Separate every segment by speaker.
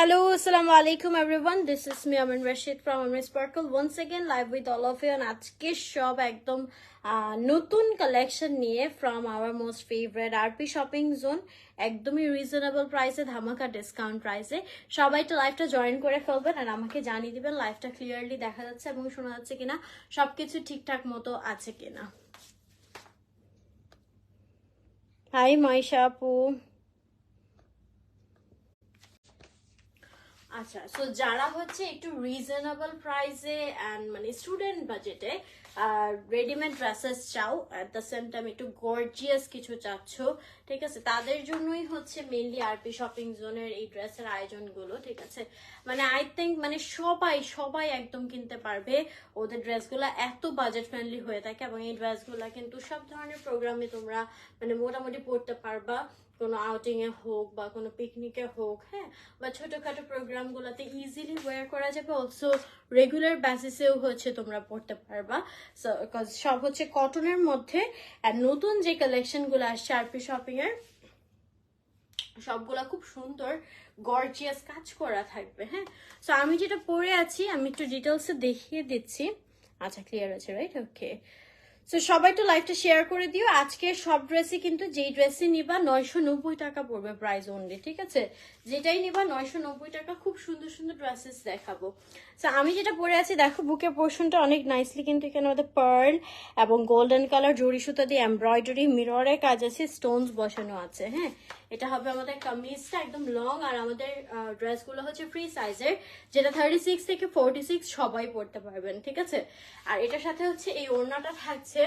Speaker 1: Hello, Assalamu alaikum everyone. This is me, Amin Rashid from Amin Sparkle. Once again, live with all of you on আজকের সব একদম নতুন collection নিয়ে from our most favourite RP shopping zone একদমই reasonable প্রাইসে ধামাকা discount প্রাইসে সবাই তো লাইভটা জয়েন করে ফেলবেন আর আমাকে জানিয়ে দিবেন লাইভটা ক্লিয়ারলি দেখা যাচ্ছে এবং শোনা যাচ্ছে কিনা সবকিছু ঠিকঠাক মতো আছে কিনা। হাই মাইশা আপু। আচ্ছা সো যারা হচ্ছে একটু রিজনেবল প্রাইসে অ্যান্ড মানে স্টুডেন্ট বাজেটে রেডিমেড ড্রেসেস চাও অ্যাট দ্য সেম টাইম একটু গর্জিয়াস কিছু চাচ্ছ, ঠিক আছে? তাদের জন্যই হচ্ছে মেনলি আরপি শপিং জোনের এই ড্রেসের আয়োজনগুলো, ঠিক আছে? মানে আই থিঙ্ক মানে সবাই সবাই একদম কিনতে পারবে ওদের ড্রেসগুলো, এত বাজেট ফ্রেন্ডলি হয়ে থাকে এবং এই ড্রেসগুলো কিন্তু সব ধরনের প্রোগ্রামে তোমরা মানে মোটামুটি পড়তে পারবা, কোনো আউটিং এ হোক বা কোনো পিকনিকে হোক হ্যাঁ? বা ছোটখাটো প্রোগ্রামগুলোতে ইজিলি ওয়্যার করা যাবে অলসো রেগুলার বেসিসেও হচ্ছে তোমরা পড়তে পারবা। সব হচ্ছে কটনের মধ্যে আর নতুন যে কালেকশনগুলো আসছে আরপি শপিং এর, সবগুলা খুব সুন্দর গর্জিয়াস কাজ করা থাকবে হ্যাঁ? সো আমি যেটা পরে আছি, আমি একটু ডিটেলসে দেখিয়ে দিচ্ছি। আচ্ছা ক্লিয়ার আছে রাইট ওকে সো সবাই তো লাইভটা শেয়ার করে দিও। আজকে সব ড্রেসই কিন্তু যেই ড্রেসই নিবা, নয়শো নব্বই টাকা পড়বে প্রাইস অনলি ঠিক আছে? যেটাই নিবা, নয়শো নব্বই টাকা খুব সুন্দর সুন্দর ড্রেসেস দেখাবো। সো আমি যেটা পরে আছি, দেখো, বুকে পোর্শনটা অনেক নাইসলি কিন্তু এখানে আমাদের পার্ল এবং গোল্ডেন কালার জড়ি সুতা দিয়ে এমব্রয়ডারি মিররের কাজ আছে স্টোনস বসানো আছে হ্যাঁ? এটা হবে আমাদের কামিজটা একদম লং আর আমাদের ড্রেসগুলো হচ্ছে ফ্রি সাইজের যেটা থার্টি সিক্স থেকে ফোরটি সিক্স সবাই পড়তে পারবেন, ঠিক আছে? আর এটার সাথে হচ্ছে এই ওড়নাটা থাকছে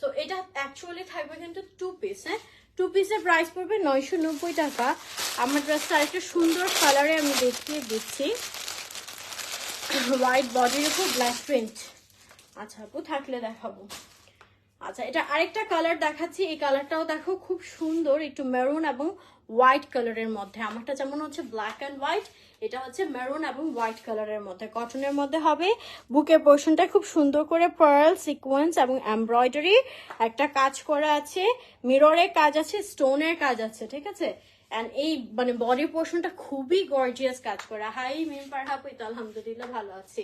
Speaker 1: সো এটা অ্যাকচুয়ালি থাকবে কিন্তু টু পিস হ্যাঁ? টু পিসের প্রাইস পড়বে নয়শো নব্বই টাকা। আমার ড্রেসটা আরেকটা সুন্দর কালারে আমি দেখিয়ে দিচ্ছি। হোয়াইট বডির উপর ব্ল্যাক প্রিন্ট আচ্ছা আপু, থাকলে দেখাবো। আচ্ছা এটা আরেকটা কালার দেখাচ্ছি। এই কালারটাও দেখো, খুব সুন্দর, একটু মেরুন এবং হোয়াইট কালারের মধ্যে। আমারটা যেমন হচ্ছে ব্ল্যাক অ্যান্ড হোয়াইট এটা হচ্ছে মেরুন এবং হোয়াইট কালারের মধ্যে। কটনের মধ্যে হবে। বুকের পোর্শনটা খুব সুন্দর করে পার্ল সিকোয়েন্স এবং এমব্রয়ডারি একটা কাজ করা আছে। মিররের কাজ আছে স্টোনের কাজ আছে, ঠিক আছে? অ্যান্ড এই মানে বডি পোর্শনটা খুবই গর্জিয়াস কাজ করা। হাই মিম পারহাপু তো আলহামদুলিল্লাহ ভালো আছি।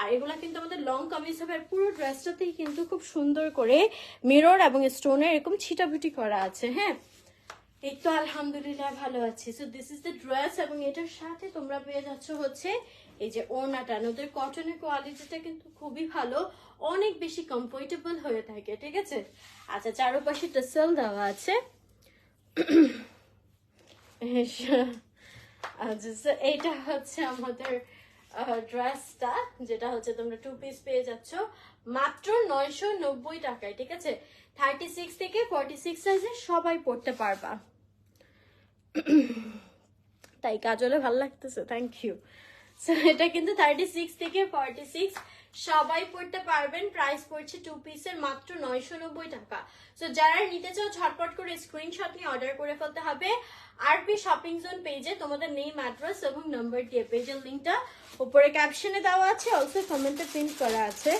Speaker 1: আর এগুলা কিন্তু আমাদের লং কামিজ হবে পুরো ড্রেসটাতেই কিন্তু খুব সুন্দর করে মিরর এবং স্টোনের এরকম ছিটাফুটি করা আছে হ্যাঁ? এই তো আলহামদুলিল্লাহ ভালো আছি। So this is the dress এবং এটার সাথে তোমরা পেয়ে যাচ্ছ হচ্ছে এই যে ওড়নাটা। ওদের কটনের কোয়ালিটিটা কিন্তু খুবই ভালো, অনেক বেশি কমফোর্টেবল হয়ে থাকে, ঠিক আছে? আচ্ছা চারপাশে টেসেল দেওয়া আছে। এইটা হচ্ছে আমাদের ড্রেসটা যেটা হচ্ছে তোমরা টু পিস পেয়ে যাচ্ছ মাত্র নয়শো নব্বই টাকায়, ঠিক আছে? থার্টি সিক্স থেকে ফর্টি সিক্স সাইজে সবাই পড়তে পারবা। তাই কাজলে ভালো লাগতেছে থ্যাংক ইউ সো এটা কিন্তু থার্টি সিক্স থেকে ফর্টি সিক্স সবাই পড়তে পারবেন প্রাইস পড়ছে টু পিসের মাত্র নয়শো নব্বই টাকা। সো যারা নিতে চাও, ঝটপট করে স্ক্রিনশট নিয়ে অর্ডার করে ফেলতে হবে। আরপি শপিং জোন পেজে তোমাদের নেম অ্যাড্রেস এবং নাম্বার দিয়ে পেজের লিঙ্কটা উপরে ক্যাপশনে দেওয়া আছে অলসো কমেন্টে প্রিন্ট করা আছে।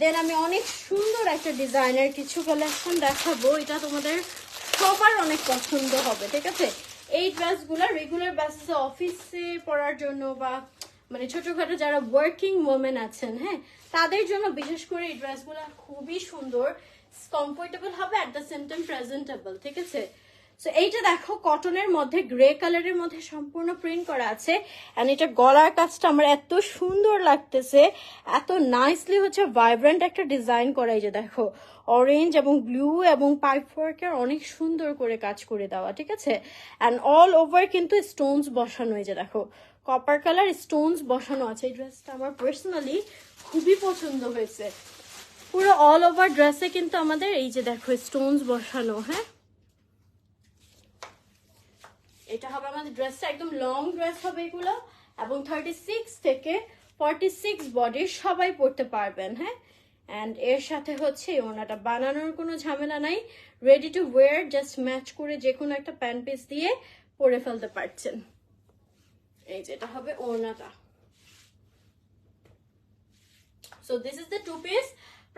Speaker 1: দেন আমি অনেক সুন্দর একটা ডিজাইনের কিছু কালেকশন দেখাবো। এটা তোমাদের সবার অনেক পছন্দ হবে, ঠিক আছে? এই ড্রেসগুলো রেগুলার বেসিসে অফিসে পড়ার জন্য বা মানে ছোটখাটো যারা ওয়ার্কিং ওমেন আছেন হ্যাঁ তাদের জন্য বিশেষ করে এই ড্রেসগুলো খুবই সুন্দর কমফোর্টেবল হবে at the same time presentable ঠিক আছে? সো এইটা দেখো কটনের মধ্যে গ্রে কালারের মধ্যে সম্পূর্ণ প্রিন্ট করা আছে। অ্যান্ড এটা গলার কাজটা আমার এত সুন্দর লাগতেছে, এত নাইসলি হচ্ছে ভাইব্রেন্ট একটা ডিজাইন করা এই যে দেখো। অরেঞ্জ এবং ব্লু এবং পাইপ ওয়ার্কের অনেক সুন্দর করে কাজ করে দেওয়া, ঠিক আছে? অ্যান্ড অল ওভার কিন্তু স্টোনস বসানো এই যে দেখো। কপার কালার স্টোনস বসানো আছে। এই ড্রেসটা আমার পার্সোনালি খুবই পছন্দ হয়েছে। পুরো অল ওভার ড্রেসে কিন্তু আমাদের এই যে দেখো স্টোনস বসানো হ্যাঁ? এটা হবে আমাদের ড্রেসটা একদম লং ড্রেস হবে এগুলো, এবং থার্টি সিক্স থেকে ফর্টি সিক্স বডির সবাই পড়তে পারবেন হ্যাঁ? অ্যান্ড এর সাথে হচ্ছে ওনাটা বানানোর কোনো ঝামেলা নাই ready to wear just match করে যে কোনো একটা প্যান্ট পিস দিয়ে পরে ফেলতে পারছেন। এই যেটা হবে ওড়নাটা। So this is the two piece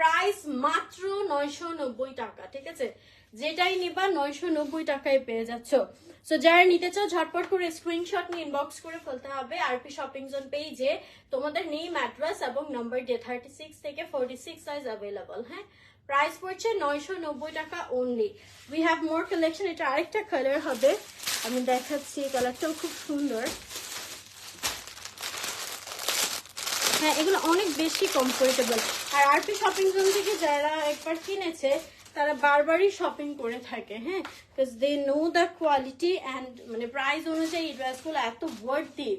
Speaker 1: price মাত্র নয়শো নব্বই টাকা, ঠিক আছে? যেটাই নিবা নয়শো নব্বই টাকায় পেয়ে যাচ্ছ। সো যারা নিতে চাও, ঝটপট করে স্ক্রিনশট নিয়ে ইনবক্স করে ফেলতে হবে আরপি শপিং জোন পেজে তোমাদের নেম অ্যাড্রেস এবং নাম্বার দিয়ে থার্টি সিক্স থেকে ফোর্টি সিক্স সাইজ অ্যাভেলেবল হ্যাঁ? প্রাইস পড়ছে নয়শো নব্বই টাকা only we have more collection এটা আরেকটা কালার হবে। আমি দেখাচ্ছি কালারটাও খুব সুন্দর। হ্যাঁ এগুলো অনেক বেশি কমফোর্টেবল আর আরপি শপিং জোন থেকে যারা একবার কিনেছে, তারা বারবারই শপিং করে থাকে হ্যাঁ? Because they know the quality and মানে প্রাইস অনুযায়ী এই ড্রেসগুলো এত ওয়ার্থি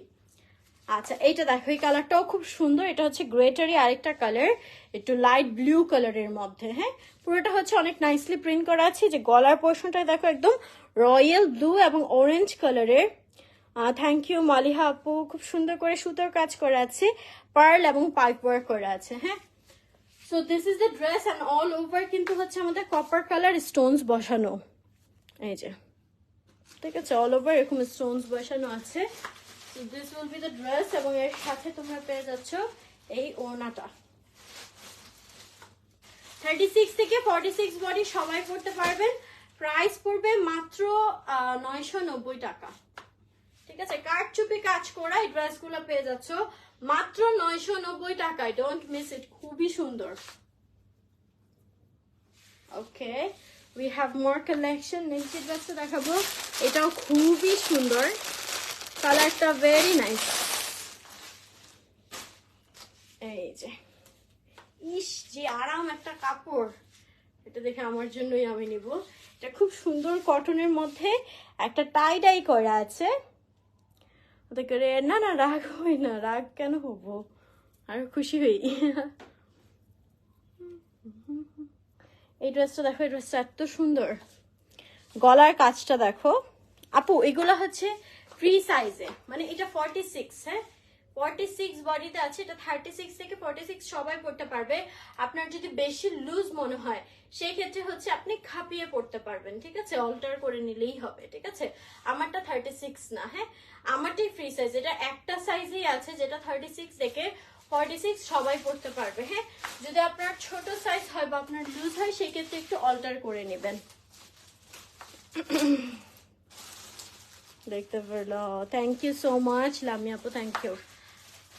Speaker 1: আচ্ছা এইটা দেখো, এই কালারটাও খুব সুন্দর। এটা হচ্ছে গ্রেটারি আরেকটা কালার একটু লাইট ব্লু কালারের মধ্যে হ্যাঁ? পুরোটা হচ্ছে অনেক নাইসলি প্রিন্ট করা আছে। যে গলার পোর্শনটা দেখো, একদম রয়্যাল ব্লু এবং অরেঞ্জ কালারের থ্যাংক ইউ মালিহা আপু, খুব সুন্দর করে সুতোর কাজ করা আছে। পার্ল এবং পাইপ ওয়ার্ক করা আছে হ্যাঁ? So this is the dress and all over কিন্তু হচ্ছে আমাদের কপার কালার স্টোনস বসানো। এই যে, ঠিক আছে অল ওভার এরকম স্টোনস বসানো আছে। This will be the dress এবং এর সাথে তোমরা পেয়ে যাচ্ছ এই ওড়নাটা। থার্টি সিক্স থেকে ফর্টি সিক্স বডি সবাই পড়তে পারবেন। প্রাইস পড়বে মাত্র নয়শো নব্বই টাকা। ঠিক আছে? কাঠচুপি কাজ করা এই ড্রেসগুলো পেয়ে যাচ্ছ। মাত্র নয়শো নব্বই টাকায় ডোন্ট মিস ইট খুবই সুন্দর। Okay we have more collection next ড্রেসটা দেখাবো, এটাও খুবই সুন্দর। কালারটা ভেরি নাইস এই যে। ইস যে আরাম একটা কাপড়। এটা দেখে আমার জন্যই আমি নিব। এটা খুব সুন্দর কটনের মধ্যে একটা টাই ডাই করা আছে। ওতে করে, না না, রাগ হই না, রাগ কেন হব? আর খুশি হই। এই ড্রেসটা দেখো, এই ড্রেসটা এত সুন্দর। গলার কাজটা দেখো। আপু, এগুলো হচ্ছে ফ্রি সাইজে মানে এটা ফর্টি সিক্স হ্যাঁ? ফর্টি সিক্স বডিতে আছে, এটা থার্টি সিক্স থেকে ফর্টি সিক্স সবাই পড়তে পারবে। আপনার যদি বেশি লুজ মনে হয়, সেই ক্ষেত্রে হচ্ছে আপনি খাপিয়ে পড়তে পারবেন, ঠিক আছে? অল্টার করে নিলেই হবে, ঠিক আছে? আমারটা থার্টি সিক্স না হ্যাঁ? আমারটাই ফ্রি সাইজ এটা একটা সাইজেই আছে, যেটা থার্টি সিক্স থেকে ফর্টি সিক্স সবাই পড়তে পারবে হ্যাঁ? যদি আপনার ছোট সাইজ হয় বা আপনার লুজ হয়, সেই ক্ষেত্রে একটু অল্টার করে নেবেন। দেখতে পেল। Thank you so much Lami আপু থ্যাংক ইউ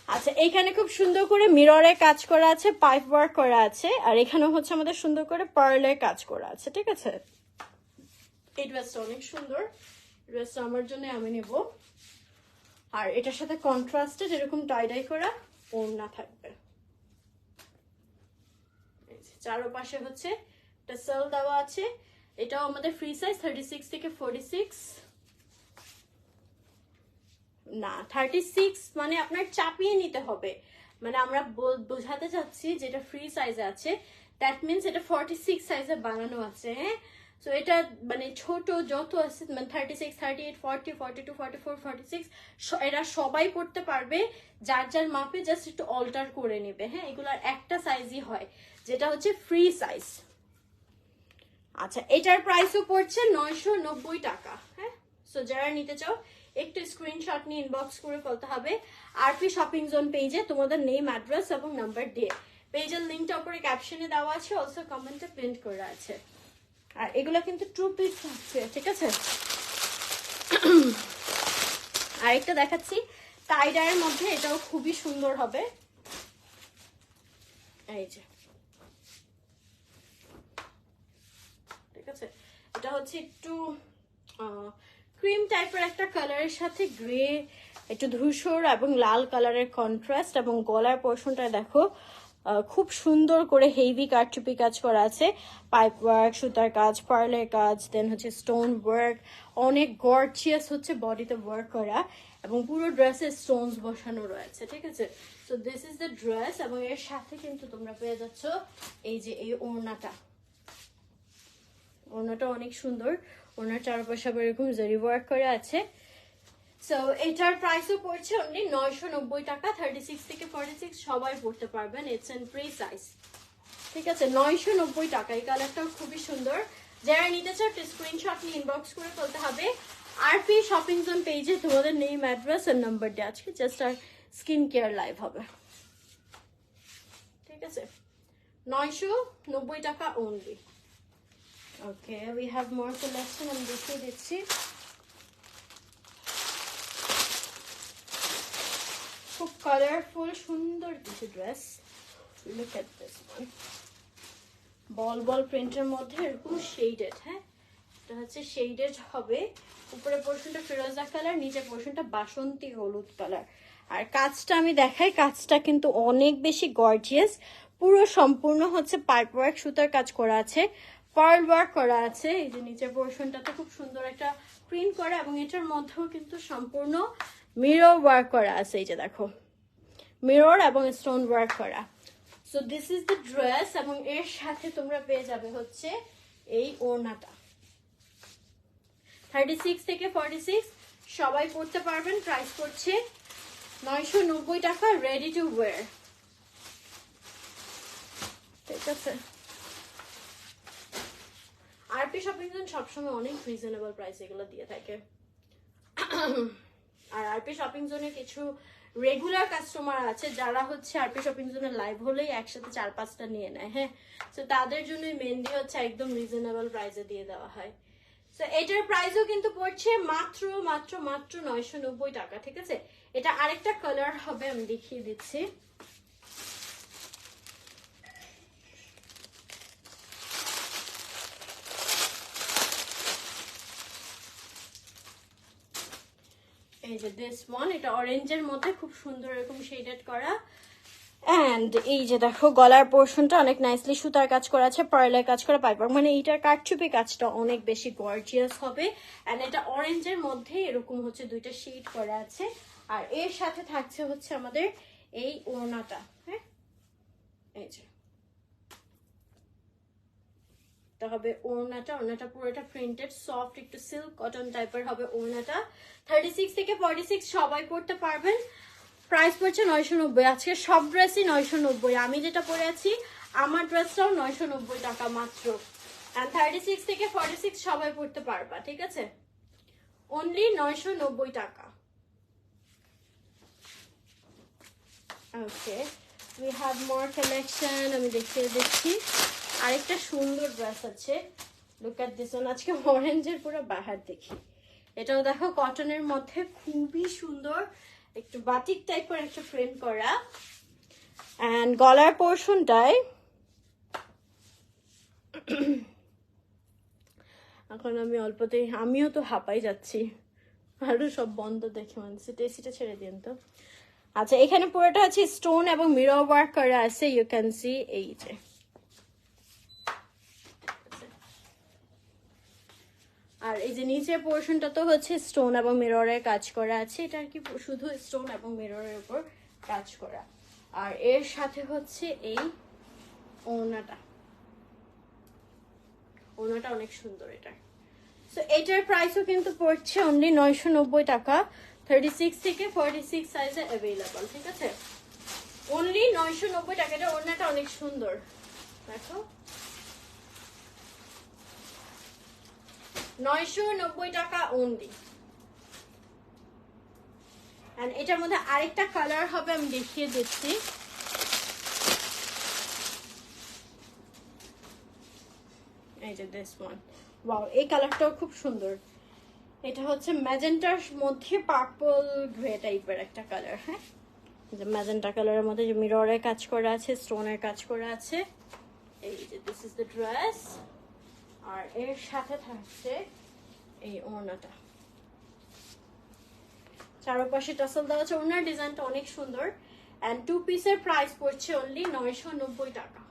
Speaker 1: আচ্ছা এখানে খুব সুন্দর করে মিররে কাজ করা আছে পাইপ ওয়ার্ক করা আছে, আর এখানেও হচ্ছে আমাদের সুন্দর করে পার্লের কাজ করা আছে, ঠিক আছে? এই ড্রেসটা অনেক সুন্দর। ড্রেসটা আমার জন্য আমি নেব। আর এটার সাথে কন্ট্রাস্টে যেরকম টাইডাই করা ওড়না থাকবে। চারোপাশে হচ্ছে একটা সেল দেওয়া আছে। এটাও আমাদের ফ্রি সাইজ থার্টি সিক্স থেকে ফোর্টি সিক্স না থার্টি সিক্স মানে আপনার চাপিয়ে নিতে হবে। মানে আমরা বোঝাতে চাচ্ছি যেটা ফ্রি সাইজে আছে দ্যাট মিনস এটা ফর্টি সিক্স সাইজে বানানো আছে হ্যাঁ? সো এটা মানে ছোট যত আছে মানে thirty six thirty eight forty forty two forty four forty six এরা সবাই পড়তে পারবে, যার যার মাপে জাস্ট একটু অল্টার করে নেবে হ্যাঁ? এগুলার একটা সাইজই হয়, যেটা হচ্ছে ফ্রি সাইজ আচ্ছা এটার প্রাইসও পড়ছে নয়শো নব্বই টাকা হ্যাঁ? সো যারা নিতে চাও একটু স্ক্রিনশট নিয়ে ইনবক্স করে ফেলতে হবে। আরপি শপিং জোন পেজে তোমাদের নেম অ্যাড্রেস এবং নাম্বার দিয়ে। পেজের লিঙ্কটা উপরে ক্যাপশনে দেওয়া আছে অলসো কমেন্টে প্রিন্ট করা আছে। আর এগুলো কিন্তু টু পিস থাকছে, ঠিক আছে? আরেকটা দেখাচ্ছি টাইডারের মধ্যে এটাও খুবই সুন্দর হবে। এই যে। ঠিক আছে? এটা হচ্ছে একটু ক্রিম টাইপের একটা কালারের সাথে গ্রে একটু ধূসর এবং লাল কালারের কন্ট্রাস্ট এবং গলার পোর্শনটা দেখো খুব সুন্দর করে হেভি কারচুপি কাজ করা আছে। পাইপ ওয়ার্ক সুতার কাজ পার্লের কাজ দেন হচ্ছে স্টোন ওয়ার্ক অনেক গর্জিয়াস হচ্ছে বডিতে ওয়ার্ক করা এবং পুরো ড্রেসে স্টোনস বসানো রয়েছে, ঠিক আছে? So this is the dress এবং এর সাথে কিন্তু তোমরা পেয়ে যাচ্ছ এই যে এই ওড়নাটা। ওড়নাটা অনেক সুন্দর। ওনার চারপাশে আবার এরকম জারি ওয়ার্ক করে আছে। সো এটার প্রাইসও পড়ছে অনলি নয়শো নব্বই টাকা থার্টি সিক্স থেকে ফর্টি সিক্স সবাই পড়তে পারবেন। ইটস এন প্রি সাইজ ঠিক আছে, নয়শো নব্বই টাকা। এই কালারটাও খুবই সুন্দর। যারা নিতে চাও স্ক্রিনশট নিয়ে ইনবক্স করে ফেলতে হবে। আরপি শপিং জোন পেজে তোমাদের নেম অ্যাড্রেস আর নাম্বার দিয়ে আজকে জাস্ট আর স্কিন কেয়ার লাইভ হবে। ঠিক আছে? নয়শো নব্বই টাকা only okay we have more collection আমি দেখিয়ে দিচ্ছি। খুব কালারফুল সুন্দর কিছু dress look at this ball ball প্রিন্টের মধ্যে এরকম শেডেড হ্যাঁ? এটা হচ্ছে শেডেড হবে। উপরে পোর্শনটা ফিরোজা কালার নিচে পোর্শনটা বাসন্তী হলুদ কালার আর কাজটা আমি দেখাই, কাজটা কিন্তু অনেক বেশি গর্জিয়াস পুরো সম্পূর্ণ হচ্ছে পাইপ ওয়ার্ক সুতার কাজ করা আছে। পার্ল ওয়ার্ক করা আছে, এই যে নিচের পোর্শনটাতে খুব সুন্দর একটা প্রিন্ট করা এবং এটার মধ্যেও কিন্তু সম্পূর্ণ মিরর ওয়ার্ক করা আছে, এই যে দেখো। মিরর এবং স্টোন ওয়ার্ক করা। So this is the dress এবং এর সাথে তোমরা পেয়ে যাবে হচ্ছে এই ওড়নাটা। থার্টি সিক্স থেকে ফর্টি সিক্স সবাই পড়তে পারবেন প্রাইস করছে নয়শো নব্বই টাকা রেডি টু ওয়ার ঠিক আছে। আরপি শপিং জোন সবসময় অনেক রিজনেবল প্রাইস এগুলো দিয়ে থাকে। আর আরপি শপিং জোনে কিছু রেগুলার কাস্টমার আছে, যারা হচ্ছে আরপি শপিং জোনে লাইভ হলেই একসাথে চার পাঁচটা নিয়ে নেয় হ্যাঁ? তো তাদের জন্য মেনলি হচ্ছে একদম রিজনেবল প্রাইসে দিয়ে দেওয়া হয়। তো এটার প্রাইসও কিন্তু পড়ছে মাত্র মাত্র মাত্র নয়শো নব্বই টাকা, ঠিক আছে? এটা আরেকটা কালার হবে, আমি দেখিয়ে দিচ্ছি। এই যে দিস ওয়ান এটা অরেঞ্জের মধ্যে খুব সুন্দর এরকম শেডেড করা। অ্যান্ড এই যে দেখো, গলার পোর্শনটা অনেক নাইসলি সুতার কাজ করা আছে পার্লের কাজ করা পাইপার মানে এইটার কাঠচুপি কাজটা অনেক বেশি গর্জিয়াস হবে। অ্যান্ড এটা অরেঞ্জের মধ্যে এরকম হচ্ছে দুইটা শেড করা আছে। আর এর সাথে থাকছে হচ্ছে আমাদের এই ওড়নাটা হ্যাঁ? এই যে। এটা হবে ওড়নাটা। ওড়নাটা পুরোটা প্রিন্টেড সফট একটু সিল্ক কটন টাইপের হবে ওড়নাটা। থার্টি সিক্স থেকে ফর্টি সিক্স সবাই পড়তে পারবেন। প্রাইস পড়ছে নয়শো নব্বই। আজকে সব ড্রেসই নয়শো নব্বই। আমি যেটা পরে আছি, আমার ড্রেসটাও নয়শো নব্বই টাকা মাত্র। অ্যান্ড থার্টি সিক্স থেকে ফর্টি সিক্স সবাই পড়তে পারবা, ঠিক আছে? অনলি নয়শো নব্বই টাকা। Okay we have more collection আমি দেখিয়ে দিচ্ছি। আরেকটা সুন্দর ড্রেস আছে। লুক অ্যাট দিস আজকে অরেঞ্জের পুরো বাহার দেখি। এটাও দেখো কটনের মধ্যে খুবই সুন্দর, একটু বাটিক টাইপের একটা প্রিন্ট করা। অ্যান্ড গলার পোর্শনটায় এখন আমি অল্পতেই, আমিও তো হাঁপাই যাচ্ছি। আরও সব বন্ধ দেখে মানে সিটে ছেড়ে দিন তো। আচ্ছা এখানে পুরোটা আছে স্টোন এবং মিরর ওয়ার্ক করা আছে। ইউ ক্যান সি এই যে। আর এই যে নিচের পোর্শনটা তো হচ্ছে স্টোন এবং মিররের কাজ করা আছে। এটা আর কি শুধু স্টোন এবং মিররের উপর কাজ করা। আর এর সাথে হচ্ছে এই ওড়নাটা। ওনাটা অনেক সুন্দর এটা। সো এটার প্রাইসও কিন্তু পড়ছে অনলি নয়শো নব্বই টাকা। থার্টি সিক্স থেকে ফর্টি সিক্স সাইজে অ্যাভেলেবল ঠিক আছে? অনলি নয়শো নব্বই টাকা। এটা ওড়নাটা অনেক সুন্দর। দেখো। নয়শো নব্বই টাকা অনলি এটার মধ্যে আরেকটা কালার হবে, আমি দেখিয়ে দিচ্ছি। এই যে ওয়ান ওয়াও এই কালারটাও খুব সুন্দর। এটা হচ্ছে ম্যাজেন্টার মধ্যে পার্পল গ্রে টাইপের একটা কালার হ্যাঁ? যে ম্যাজেন্টা কালারের মধ্যে যে মিররের কাজ করা আছে স্টোনের কাজ করা আছে। এই যে দিস ইজ দ্য ড্রেস আর এর সাথে থাকছে এই ওড়নাটা। চারপাশে টাসল দেওয়া আছে। ওড়নার ডিজাইনটা অনেক সুন্দর। অ্যান্ড টু পিসের প্রাইস পড়ছে অনলি নয়শো নব্বই টাকা।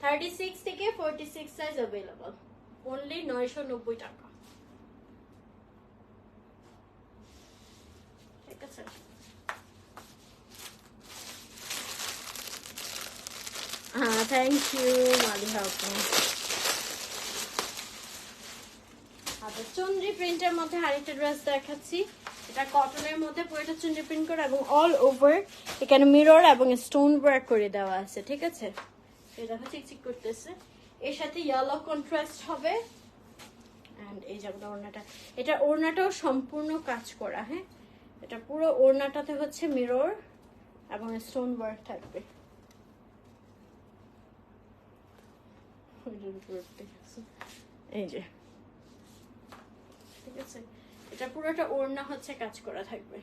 Speaker 1: থার্টি সিক্স থেকে forty six size available only নয়শো নব্বই টাকা। ঠিক আছে? হ্যাঁ থ্যাংক ইউ মালিহা আপু আচ্ছা চন্দ্রি প্রিন্টের মধ্যে আরেকটা ড্রেস দেখাচ্ছি। এটা কটনের মধ্যে পুরোটা চন্দ্রি প্রিন্ট করা এবং অল ওভার এখানে মিরর এবং স্টোন ওয়ার্ক করে দেওয়া আছে, ঠিক আছে? দেখো চিকচিক করতেছে। এর সাথে ইয়েলো কন্ট্রাস্ট হবে। অ্যান্ড এই যাব ওড়নাটা। এটা ওড়নাটাও সম্পূর্ণ কাজ করা হ্যাঁ? এটা পুরো ওড়নাটাতে হচ্ছে মিরর এবং স্টোন ওয়ার্ক থাকবে। ওইটার উপর ঠিক আছে। এই এটা পুরোটা ওড়না হচ্ছে কাজ করা থাকবে।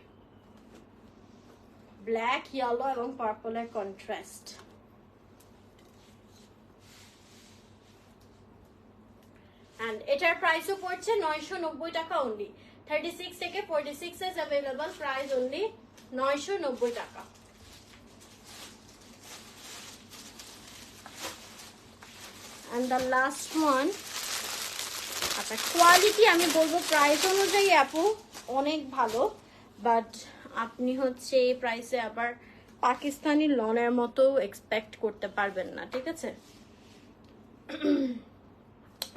Speaker 1: ব্ল্যাক ইয়েলো এবং পার্পলের কন্ট্রাস্ট অ্যান্ড এটার প্রাইসও পড়ছে নয়শো নব্বই টাকা অনলি থার্টি সিক্স থেকে forty six as available price only নয়শো নব্বই টাকা। অ্যান্ড দ্য লাস্ট ওয়ান আচ্ছা কোয়ালিটি আমি বলব প্রাইস অনুযায়ী আপু অনেক ভালো বাট আপনি হচ্ছে এই প্রাইসে আবার পাকিস্তানি লনের মতো এক্সপেক্ট করতে পারবেন না, ঠিক আছে?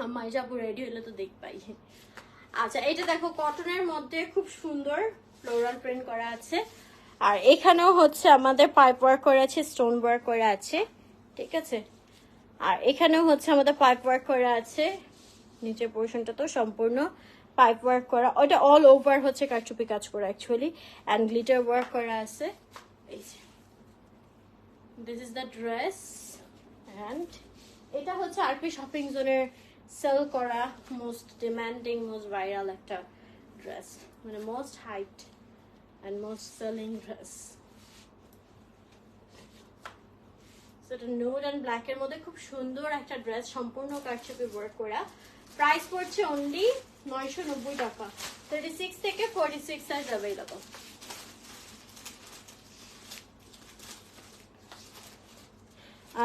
Speaker 1: আমার যাব রেডি হলে তো দেখ পাই আচ্ছা এটা দেখো কটনের মধ্যে খুব সুন্দর ফ্লোরাল প্রিন্ট করা আছে। আর এখানেও হচ্ছে আমাদের পাইপ ওয়ার্ক করা আছে স্টোন ওয়ার্ক করা আছে, ঠিক আছে? আর এখানেও হচ্ছে আমাদের পাইপ ওয়ার্ক করা আছে। নিচের পোর্শনটা তো সম্পূর্ণ পাইপ ওয়ার্ক করা। ওটা অল ওভার হচ্ছে কারচুপি কাজ করা অ্যাকচুয়ালি অ্যান্ড গ্লিটার ওয়ার্ক করা আছে। এই যে। This is the dress and এটা হচ্ছে আরপি শপিং জোনের সেল করা মোস্ট ডিমান্ডিং মোস্ট ভাইরাল একটা ড্রেস মানে most height and most selling dress সেটা নুড অ্যান্ড ব্ল্যাক এর মধ্যে খুব সুন্দর একটা ড্রেস সম্পূর্ণ কারচুপি ওয়ার্ক করা। প্রাইস পড়ছে অনলি নয়শো নব্বই টাকা। থার্টি সিক্স থেকে ফোর্টি সিক্স সাইজ অ্যাভেলেবল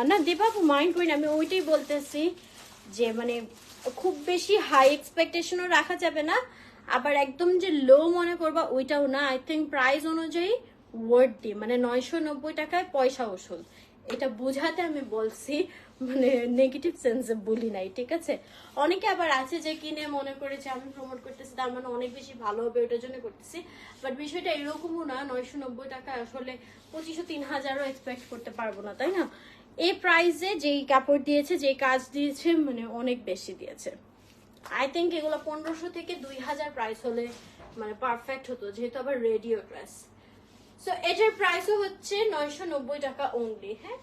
Speaker 1: না দীপাপু মাইন্ড করি আমি ওইটাই বলতেছি যে মানে খুব বেশি হাই এক্সপেকটেশনও রাখা যাবে না। আবার একদম যে লো মনে করবা, ওইটাও না। আই থিঙ্ক প্রাইস অনুযায়ী ওয়ার্ড দি মানে নয়শো নব্বই টাকায় পয়সা ওসুল এটা বোঝাতে আমি বলছি মানে নেগেটিভ সেন্সে বলি নাই, ঠিক আছে? অনেকে আবার আছে যে কিনে মনে করেছে আমি প্রমোট করতেছি, তার মানে অনেক বেশি ভালো হবে, ওটার জন্য করতেছি। বাট বিষয়টা এরকমও না, নয়শো নব্বই টাকা আসলে পঁচিশশো তিন হাজারও এক্সপেক্ট করতে পারব না, তাই না? এই প্রাইসে যেই কাপড় দিয়েছে, যেই কাজ দিয়েছে মানে অনেক বেশি দিয়েছে। আই থিঙ্ক এগুলো পনেরোশো থেকে দুই হাজার প্রাইস হলে মানে পারফেক্ট হতো, যেহেতু আবার রেডিও ড্রেস সো এটার প্রাইসও হচ্ছে নয়শো নব্বই টাকা অনলি হ্যাঁ?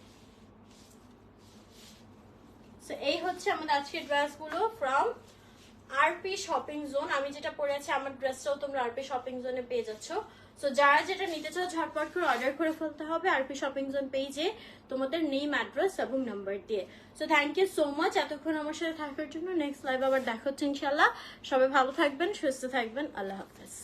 Speaker 1: সো এই হচ্ছে আমাদের আজকের ড্রেসগুলো ফ্রম আরপি শপিং জোন আমি যেটা পরে আছি, আমার ড্রেসটাও তোমরা আরপি শপিং জোনে পেয়ে যাচ্ছ। সো যারা যেটা নিতে চাও, ঝটপট করে অর্ডার করে ফেলতে হবে আরপি শপিং জোন পেজে তোমাদের নেম অ্যাড্রেস এবং নাম্বার দিয়ে। So thank you so much এতক্ষণ আমার সাথে থাকার জন্য নেক্সট লাইভ আবার দেখা হচ্ছে ইনশাল্লাহ সবাই ভালো থাকবেন, সুস্থ থাকবেন। আল্লাহ হাফেজ।